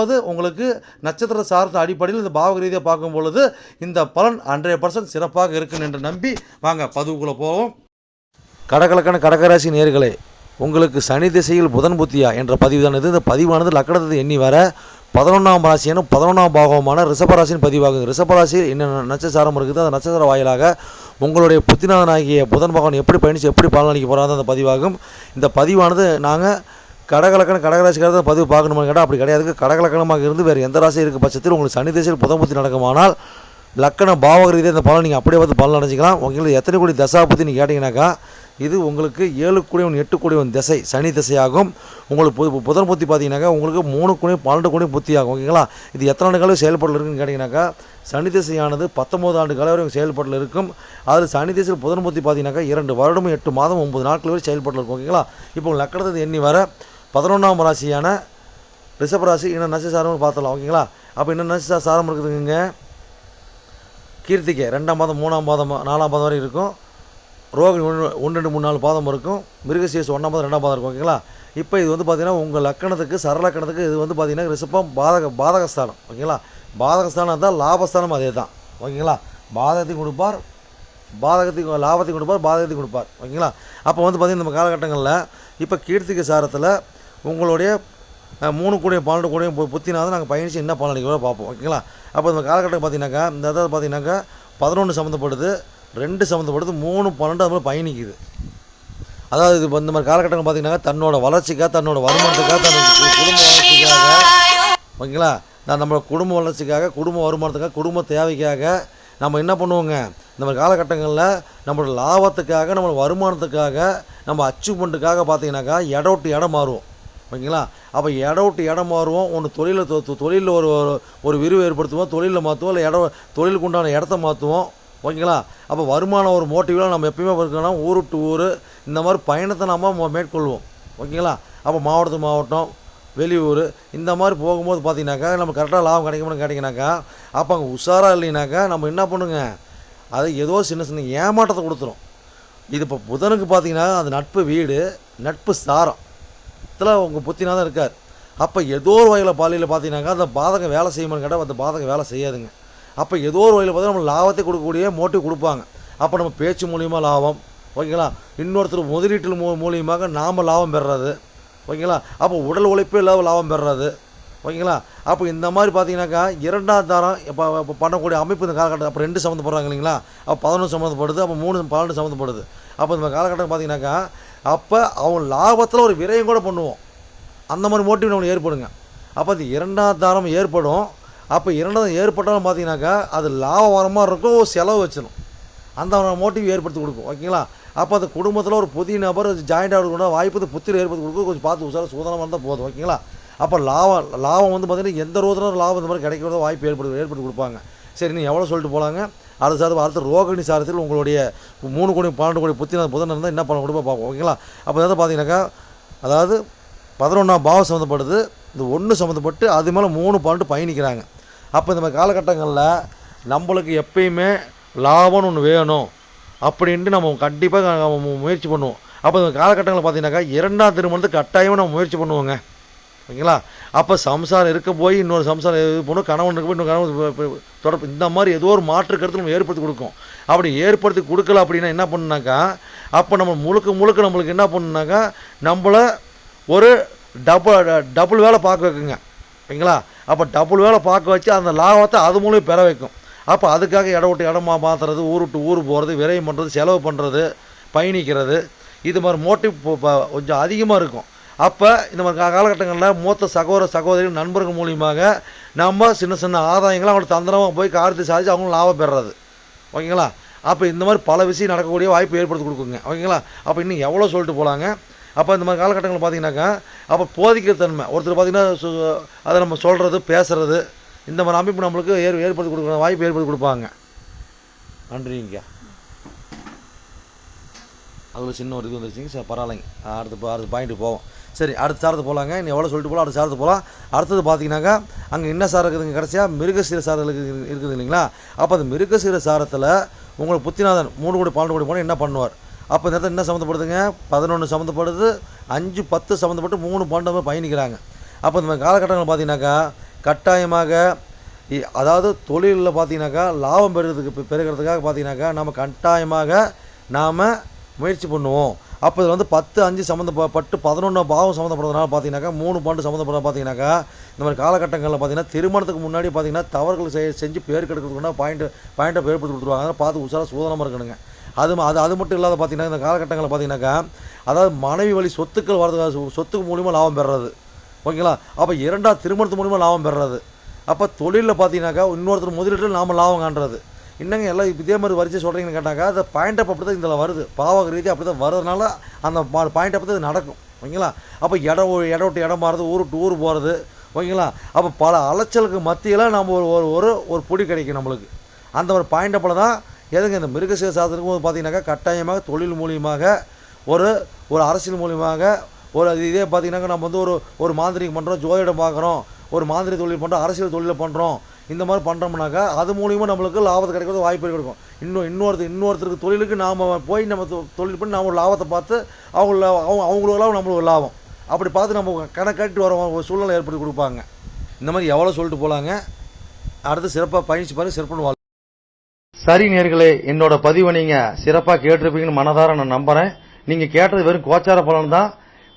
ரெண்டாவது உங்களுக்கு நட்சத்திர சார்ந்த அடிப்படையில் இந்த பாவக ரீதியாக பார்க்கும் பொழுது இந்த பலன் ஹண்ட்ரட் பர்சன்ட் சிறப்பாக இருக்கும் என்று நம்பி வாங்க பதிவுக்குள்ளே போவோம். கடகலக்கான கடகராசி நேர்களே உங்களுக்கு சனி திசையில் புதன் புத்தியா என்ற பதிவு தான் இது இந்த பதிவானது லக்கணத்தை எண்ணி வர பதினொன்றாம் ராசியான பதினொன்றாம் பாகமான ரிஷபராசியின் பதிவாகும் ரிஷபராசியில் என்ன நட்சத்திரம் இருக்குது? அந்த நட்சத்திர வாயிலாக உங்களுடைய புத்திநாதனாகிய புதன் பகவான் எப்படி பயணித்து எப்படி பலனளிக்க போகிறாங்க அந்த பதிவாகும். இந்த பதிவானது நாங்கள் கடகலக்கணம் கடகராசிக்காரர் தான் பதிவு பார்க்கணுமா கேட்டால் அப்படி கிடையாது. கடகலக்கணமாக இருந்து வேறு எந்த ராசி இருக்க பட்சத்தில் உங்களுக்கு சனி திசையில் புதம்புத்தி நடக்குமானால் லக்கண பாவக ரீதியாக இந்த பலன் நீங்கள் அப்படியே பார்த்து பலன் அடைஞ்சிக்கலாம். உங்களுக்கு எத்தனை கோடி தசா பற்றி நீங்கள் கேட்டிங்கனாக்கா இது உங்களுக்கு ஏழு கூடியவன் எட்டு கூடியவன் திசை சனி திசையாகும். உங்களுக்கு பு- புதன் புத்தி பார்த்தீங்கன்னாக்கா உங்களுக்கு மூணு கூடியும் பன்னெண்டு கூடியும் புத்தி ஆகும். ஓகேங்களா? இது எத்தனை ஆண்டு காலம் செயல்பாட்டில் இருக்குன்னு கேட்டிங்கனாக்கா சனி திசையானது பத்தொம்போது ஆண்டு காலம் வரை செயல்பாட்டில் இருக்கும். அதில் சனி திசையில் புதன் புத்தி பார்த்தீங்கன்னாக்கா இரண்டு வருடமும் எட்டு மாதம் ஒன்பது நாட்கள் வரை செயல்பாட்டில் இருக்கும். ஓகேங்களா? இப்போ உங்கள் லக்கணத்தை எண்ணி வர பதினொன்றாம் ராசியான ரிஷப ராசி இன்னும் நட்சசாரம் பார்த்தலாம் ஓகேங்களா? அப்போ இன்னும் நட்சசாரம் இருக்குதுங்க. கீர்த்திகை ரெண்டாம் பாதம் மூணாம் பாதம் நாலாம் பாதம் வரைக்கும் இருக்கும். ரோகிணி ஒன்று ஒன்று ரெண்டு மூணு நாலு பாதம் இருக்கும். மிருகசீஸ் ஒன்றாம் பாதம் ரெண்டாம் பாதம் இருக்கும் ஓகேங்களா? இப்போ இது வந்து பார்த்தீங்கன்னா உங்கள் லக்கணத்துக்கு சரலக்கணத்துக்கு இது வந்து பார்த்தீங்கன்னா ரிஷபம் பாதக பாதகஸ்தானம் ஓகேங்களா? பாதகஸ்தானம் தான் லாபஸ்தானம் அதே தான் ஓகேங்களா? பாதகத்தையும் கொடுப்பார் பாதகத்தையும் லாபத்தையும் கொடுப்பார் பாதகத்தையும் கொடுப்பார் ஓகேங்களா? அப்போ வந்து பார்த்தீங்கன்னா நம்ம காலகட்டங்களில் இப்போ கீர்த்திகை சாரத்தில் உங்களுடைய மூணு கூடிய பன்னெண்டு கூடிய பு- புத்தினாதான் நாங்கள் பயணித்து என்ன பலன் அளிக்கிறோம் பார்ப்போம். ஓகேங்களா? அப்போ இந்த காலகட்டம் பார்த்தீங்கன்னாக்கா இந்த அதாவது பார்த்தீங்கன்னாக்கா பதினொன்று சம்மந்தப்படுது ரெண்டு சம்மந்தப்படுது மூணு பன்னெண்டு அது மாதிரி பயணிக்குது. அதாவது இது இந்த மாதிரி காலகட்டங்கள் பார்த்தீங்கன்னா தன்னோட வளர்ச்சிக்காக தன்னோட வருமானத்துக்காக தன்னோட குடும்ப வளர்ச்சிக்காக ஓகேங்களா? நான் நம்மளோட குடும்ப வளர்ச்சிக்காக குடும்ப வருமானத்துக்காக குடும்ப தேவைக்காக நம்ம என்ன பண்ணுவோங்க? இந்த மாதிரி காலகட்டங்களில் நம்மளோட லாபத்துக்காக நம்மளோட வருமானத்துக்காக நம்ம அச்சீவ்மெண்ட்டுக்காக பார்த்தீங்கன்னாக்கா இடம் விட்டு இடம் மாறுவோம். ஓகேங்களா அப்போ இடம் விட்டு இடம் மாறுவோம் ஒன்று தொழிலில் தொழிலில் ஒரு ஒரு- ஒரு விரிவு ஏற்படுத்துவோம் தொழிலில் மாற்றுவோம் இல்லை இடம் தொழிலுக்கு உண்டான இடத்த மாற்றுவோம் ஓகேங்களா? அப்போ வருமானம் ஒரு மோட்டிவ்லாம் நம்ம எப்பயுமே இருக்கணும் ஊர் விட்டு ஊர் இந்த மாதிரி பயணத்தை நம்ம மேற்கொள்வோம். ஓகேங்களா? அப்போ மாவட்டத்து மாவட்டம் வெளியூர் இந்த மாதிரி போகும்போது பார்த்தீங்கன்னாக்கா நம்ம கரெக்டாக லாபம் கிடைக்கும்னு கேட்டிங்கனாக்கா அப்போ அங்கே உஷாராக இல்லைனாக்கா நம்ம என்ன பண்ணுங்க? அது ஏதோ சின்ன சின்ன ஏமாற்றத்தை கொடுத்துரும். இது இப்போ புதனுக்கு பார்த்தீங்கன்னா அது நட்பு வீடு நட்பு சாரம். இடத்துல உங்கள் புத்தினா தான் இருக்கார். அப்போ ஏதோ ஒரு வகையில் பாலியில் பார்த்தீங்கன்னாக்கா அந்த பாதகம் வேலை செய்யுமான்னு கேட்டால் அந்த பாதகம் வேலை செய்யாதுங்க. அப்போ ஏதோ ஒரு வகையில் பார்த்தா நம்ம லாபத்தை கொடுக்கக்கூடிய மோட்டிவ் கொடுப்பாங்க. அப்போ நம்ம பேச்சு மூலியமாக லாபம் ஓகேங்களா? இன்னொருத்தர் முதலீட்டு மூ மூலியமாக நாம் லாபம் பெறுறது ஓகேங்களா? அப்போ உடல் உழைப்பே இல்லாத லாபம் பெறுறது ஓகேங்களா? அப்போ இந்த மாதிரி பார்த்தீங்கன்னாக்கா இரண்டாம் தாரம் இப்போ இப்போ பண்ணக்கூடிய அமைப்பு இந்த காலகட்டம் அப்போ ரெண்டு சம்மந்தப்படுறாங்க இல்லைங்களா? அப்போ பதினொன்று சம்மந்தப்படுது அப்போ மூணு பன்னெண்டு சம்மந்தப்படுது. அப்போ இந்த காலகட்டம் பார்த்தீங்கன்னாக்கா அப்போ அவன் லாபத்தில் ஒரு விரயம் கூட பண்ணுவோம். அந்த மாதிரி மோட்டிவ் நம்மளுக்கு ஏற்படுங்க. அப்போ அது இரண்டாம் தாரம் ஏற்படும். அப்போ இரண்டாவது ஏற்பட்டாலும் பார்த்தீங்கன்னாக்கா அது லாபகரமாக இருக்கும் செலவு வச்சிடும் அந்த மோட்டிவ் ஏற்படுத்தி கொடுக்கும். ஓகேங்களா? அப்போ அந்த குடும்பத்தில் ஒரு புதிய நபர் ஜாயிண்ட் ஆகக்கூடிய வாய்ப்பு புத்திர ஏற்படுத்தி கொடுக்கும். கொஞ்சம் பார்த்து உசார சூதனமாக இருந்தால் போதும். ஓகேங்களா? அப்போ லாபம் லாபம் வந்து பார்த்தீங்கன்னா எந்த ரோதனும் லாபம் இந்த மாதிரி கிடைக்கிறத வாய்ப்பு ஏற்படுத்தி ஏற்படுத்தி கொடுப்பாங்க. சரி நீ எவ்வளோ சொல்லிட்டு போகலாங்க அடுத்த சார் அடுத்த ரோகிணி சாரத்தில் உங்களுடைய மூணு கோடி பன்னெண்டு கோடி புத்தினா புதன் இருந்தால் என்ன பண்ண கொடுப்பா பார்ப்போம் ஓகேங்களா? அப்போ எதாவது பார்த்தீங்கன்னாக்கா அதாவது பதினொன்றாம் பாவம் சம்மந்தப்படுது இந்த ஒன்று சம்மந்தப்பட்டு அது மேலே மூணு பன்னெண்டு பயணிக்கிறாங்க. அப்போ இந்த மாதிரி காலகட்டங்களில் நம்மளுக்கு எப்பயுமே லாபம்னு ஒன்று வேணும் அப்படின்ட்டு நம்ம கண்டிப்பாக நம்ம முயற்சி பண்ணுவோம். அப்போ இந்த காலகட்டங்களில் பார்த்தீங்கன்னாக்கா இரண்டாம் திருமணத்துக்கு கட்டாயமாக நம்ம முயற்சி பண்ணுவோங்க. ஓகேங்களா? அப்போ சம்சாரம் இருக்க போய் இன்னொரு சம்சாரம் இது பண்ணும் கணவன் இருக்க போய் இன்னொரு கணவன் தொடர்பு. இந்த மாதிரி ஏதோ ஒரு மாற்று கருத்து நம்ம ஏற்படுத்தி கொடுக்கும். அப்படி ஏற்படுத்தி கொடுக்கல அப்படின்னா என்ன பண்ணுனாக்கா அப்போ நம்ம முழுக்க முழுக்க நம்மளுக்கு என்ன பண்ணுனாக்கா நம்மளை ஒரு டபுள் டபுள் வேலை பார்க்க வைக்குங்க. ஓகேங்களா? அப்போ டபுள் வேலை பார்க்க வச்சு அந்த லாபத்தை அது மூலயம் பெற வைக்கும். அப்போ அதுக்காக இடம் விட்டு இடமா மாற்றுறது ஊர் விட்டு ஊர் போகிறது விரயம் பண்ணுறது செலவு பண்ணுறது பயணிக்கிறது இது மாதிரி மோட்டிவ் கொஞ்சம் அதிகமாக இருக்கும். அப்போ இந்த மாதிரி கா- காலகட்டங்களில் மூத்த சகோதர சகோதரிகள் நண்பர்கள் மூலியமாக நம்ம சின்ன சின்ன ஆதாயங்களை அவங்களுக்கு தந்திரமாக போய் காரியத்தை சாதிச்சு அவங்களும் லாபம் பெறுறது. ஓகேங்களா? அப்போ இந்த மாதிரி பல விஷயம் நடக்கக்கூடிய வாய்ப்பு ஏற்படுத்தி கொடுக்குங்க. ஓகேங்களா? அப்போ இன்னும் எவ்வளோ சொல்லிட்டு போகலாங்க அப்போ இந்த மாதிரி காலகட்டங்களில் பார்த்தீங்கன்னாக்கா அப்போ போதிக்கிற தன்மை. ஒருத்தர் பார்த்தீங்கன்னா சு- அதை நம்ம சொல்கிறது பேசுகிறது இந்த மாதிரி அமைப்பு நம்மளுக்கு ஏற் ஏற்படுத்தி கொடுக்குற வாய்ப்பு ஏற்படுத்தி கொடுப்பாங்க. நன்றிங்க. அதில் சின்ன ஒரு இது வந்துருச்சுங்க. சார் பரவாயில்லைங்க. அடுத்து அடுத்த பாயிண்ட்டு போவோம். சரி அடுத்த சாரத்து போகலாங்க நீ எவ்வளோ சொல்லிட்டு போகலாம் அடுத்த சாரத்து போகலாம். அடுத்தது பார்த்தீங்கன்னாக்கா அங்கே என்ன சாரம் இருக்குதுங்க கடைசியாக மிருகசீர சாரம் இருக்குது இருக்குது இல்லைங்களா? அப்போ அந்த மிருகசீர சாரத்தில் உங்களுக்கு புத்திநாதன் மூணு கோடி பன்னெண்டு கோடி போனால் என்ன பண்ணுவார்? அப்போ இந்த இடத்துல என்ன சம்மந்தப்படுதுங்க? பதினொன்று சம்மந்தப்படுது அஞ்சு பத்து சம்மந்தப்பட்டு மூணு பன்னெண்டு பயணிக்கிறாங்க. அப்போ இந்த மாதிரி காலகட்டங்கள் பார்த்தீங்கன்னாக்கா கட்டாயமாக இ- அதாவது தொழிலில் பார்த்தீங்கன்னாக்கா லாபம் பெறுறதுக்கு பெருகிறதுக்காக பார்த்தீங்கன்னாக்கா நம்ம கட்டாயமாக நாம் முயற்சி பண்ணுவோம். அப்போ இதில் வந்து பத்து அஞ்சு சம்மந்தப்பட்டு பதினொன்று பாவம் சம்மந்தப்படுறதுனால பார்த்தீங்கன்னாக்கா மூணு பாண்டு சம்மந்தப்படுறது பார்த்தீங்கன்னாக்கா இந்த மாதிரி காலகட்டங்களில் பார்த்தீங்கன்னா திருமணத்துக்கு முன்னாடி பார்த்தீங்கன்னா தவறுகள் செய் செஞ்சு பேர் கெடுக்கிறதுக்குன்னா பாயிண்ட் பாயிண்ட்டை பேர் ஏற்படுத்தி கொடுத்துருவாங்க. அதனால் பார்த்து உஷாராக சூதனமாக இருக்கணுங்க. அது அது அது மட்டும் இல்லாத பார்த்தீங்கன்னா இந்த காலகட்டங்களில் பார்த்தீங்கன்னாக்கா அதாவது மனைவி வழி சொத்துக்கள் வரது சொத்துக்கு மூலியமாக லாபம் பெறுறது. ஓகேங்களா? அப்போ இரண்டாவது திருமணத்து மூலியமாக லாபம் பெறுறது. அப்போ தொழிலில் பார்த்தீங்கன்னாக்கா இன்னொருத்தர் முதலீட்டில் நாம் லாபம் காண்றது. என்னங்க எல்லாம் இப்போ இதே மாதிரி வரிச்சு சொல்கிறீங்கன்னு கேட்டாக்கா அது பாயிண்ட் அப் அப்படி தான் இதில் வருது. பாவக ரீதி அப்படி தான் வர்றதுனால அந்த பாயிண்ட் அப் தான் இது நடக்கும். ஓகேங்களா? அப்போ இடம் இடம் விட்டு இடம் மாறுறது ஊர் விட்டு ஊர் போகிறது ஓகேங்களா? அப்போ பல அலைச்சலுக்கு மத்தியில் நம்ம ஒரு ஒரு ஒரு ஒரு பொடி கிடைக்கும் நம்மளுக்கு. அந்த ஒரு பாயிண்ட் அப்பில் தான் எதுங்க இந்த மிருகசீர சாதனத்துக்கு போது பார்த்தீங்கன்னாக்கா கட்டாயமாக தொழில் மூலியமாக ஒரு ஒரு அரசியல் மூலியமாக ஒரு அது இதே பார்த்தீங்கன்னாக்கா நம்ம வந்து ஒரு ஒரு மாந்திரிகம் பண்ணுறோம் ஜோதிடம் பார்க்குறோம் ஒரு மாந்திரி தொழில் பண்ணுறோம் அரசியல் தொழில் பண்ணுறோம் இந்த மாதிரி பண்ணுறோம்னாக்கா அது மூலியமாக நம்மளுக்கு லாபத்தை கிடைக்கிறது வாய்ப்பு கிடைக்கும் இன்னும் இன்னொருத்தர் இன்னொருத்தருக்கு தொழிலுக்கு நாம் போய் நம்ம தொ- தொழில் பண்ணி நாம் லாபத்தை பார்த்து அவங்கள அவங்க அவங்களுக்கு லாபம் நம்மளுக்கு லாபம். அப்படி பார்த்து நம்ம கணக்காட்டி வர ஒரு சூழ்நிலை ஏற்படுத்தி கொடுப்பாங்க. இந்த மாதிரி எவ்வளோ சொல்லிட்டு போகலாங்க அடுத்து சிறப்பாக பயணிச்சு பாருங்க சிறப்புன்னு வாழ் சரி நேர்களே என்னோட பதிவை நீங்கள் சிறப்பாக கேட்டிருப்பீங்கன்னு மனதார நான் நம்புறேன். நீங்கள் கேட்டது வெறும் கோச்சார பலன் தான்.